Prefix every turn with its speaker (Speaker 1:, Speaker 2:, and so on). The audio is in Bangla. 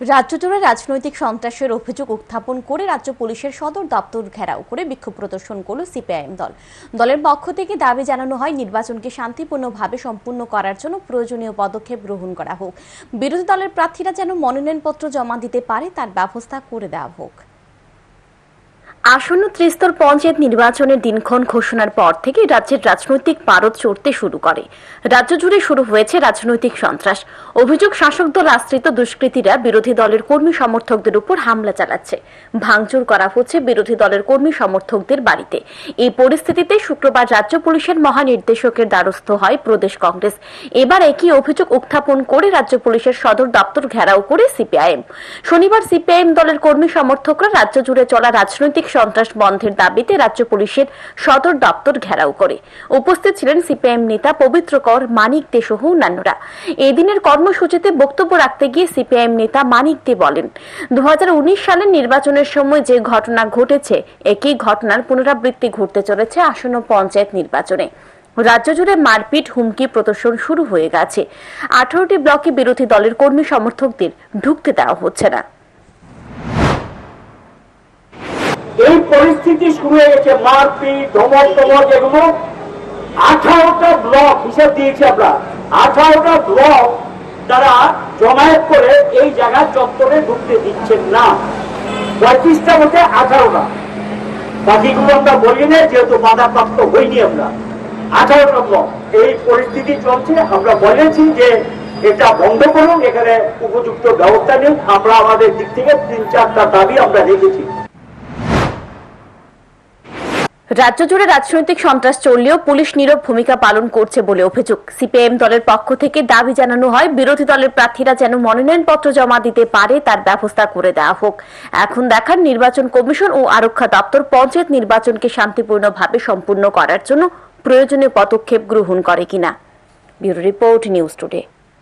Speaker 1: রাজ্য জুড়ে রাজনৈতিক সন্ত্রাসের অভিযোগ উত্থাপন করে রাজ্য পুলিশের সদর দপ্তর ঘেরাও করে বিক্ষোভ প্রদর্শন করল সিপিআইএম দল। দলের পক্ষ থেকে দাবি জানানো হয়, নির্বাচনকে শান্তিপূর্ণভাবে সম্পূর্ণ করার জন্য প্রয়োজনীয় পদক্ষেপ গ্রহণ করা হোক। বিরোধী দলের প্রার্থীরা যেন মনোনয়নপত্র জমা দিতে পারে, তার ব্যবস্থা করে দেওয়া হোক। আসন্ন ত্রিস্তর পঞ্চায়েত নির্বাচনের দিনক্ষণ ঘোষণার পর থেকে রাজ্যের রাজনৈতিক পারদ চড়তে শুরু করে। রাজ্য জুড়ে শুরু হয়েছে রাজনৈতিক সন্ত্রাস। অভিযোগ, শাসক দল আশ্রিত দুষ্কৃতীরা বিরোধী দলের কর্মী সমর্থকদের উপর হামলা চালাচ্ছে। ভাঙচুর করা হচ্ছে বিরোধী দলের কর্মী সমর্থকদের বাড়িতে। এই পরিস্থিতিতে শুক্রবার রাজ্য পুলিশের মহানির্দেশকের দ্বারস্থ হয় প্রদেশ কংগ্রেস। এবার একই অভিযোগ উত্থাপন করে রাজ্য পুলিশের সদর দপ্তর ঘেরাও করে সিপিআইএম। শনিবার সিপিআইএম দলের কর্মী সমর্থকরা রাজ্য জুড়ে চলা রাজনৈতিক সন্ত্রাস বন্ধের দাবিতে রাজ্য পুলিশের সদর দপ্তর ঘেরাও করে। উপস্থিত ছিলেন সিপিআইএম নেতা পবিত্র কর মানিক দে সহ অন্যান্যরা। এদিনের কর্মসূচিতে বক্তব্য রাখতে গিয়ে সিপিআইএম নেতা মানিক দে বলেন দু হাজার উনিশ সালের নির্বাচনের সময় যে ঘটনা ঘটেছে, একই ঘটনার পুনরাবৃত্তি ঘটতে চলেছে আসন্ন পঞ্চায়েত নির্বাচনে। রাজ্য জুড়ে মারপিট, হুমকি প্রদর্শন শুরু হয়ে গেছে। আঠারোটি ব্লকে বিরোধী দলের কর্মী সমর্থকদের ঢুকতে দেওয়া হচ্ছে না।
Speaker 2: এই পরিস্থিতি শুরু হয়ে গেছে, মারপিট ধমক টমক এগুলো। আঠারোটা ব্লক হিসাব দিয়েছি আমরা। আঠারোটা ব্লক তারা জমায়েত করে এই জায়গার চত্বরে ঢুকতে দিচ্ছেন না। পঁয়ত্রিশটা মধ্যে আঠারোটা। বাকিগুলো আমরা বলি না, যেহেতু বাধাপ্রাপ্ত হইনি আমরা। আঠারোটা ব্লক। এই পরিস্থিতি চলছে। আমরা বলেছি যে এটা বন্ধ করুন, এখানে উপযুক্ত ব্যবস্থা নিন। আমরা আমাদের দিক থেকে তিন চারটা দাবি আমরা রেখেছি।
Speaker 1: রাজ্য জুড়ে রাজনৈতিক সন্ত্রাস চললেও পুলিশ নীরব ভূমিকা পালন করছে বলে অভিযোগ। সিপিএম দলের পক্ষ থেকে দাবি জানানো হয়, বিরোধী দলের প্রার্থীরা যেন মনোনয়নপত্র জমা দিতে পারে, তার ব্যবস্থা করে দেওয়া হোক। এখন দেখার নির্বাচন কমিশন ও আরক্ষা দপ্তর পঞ্চায়েত নির্বাচনকে শান্তিপূর্ণভাবে সম্পূর্ণ করার জন্য প্রয়োজনীয় পদক্ষেপ গ্রহণ করে কিনা। Bureau report, news today.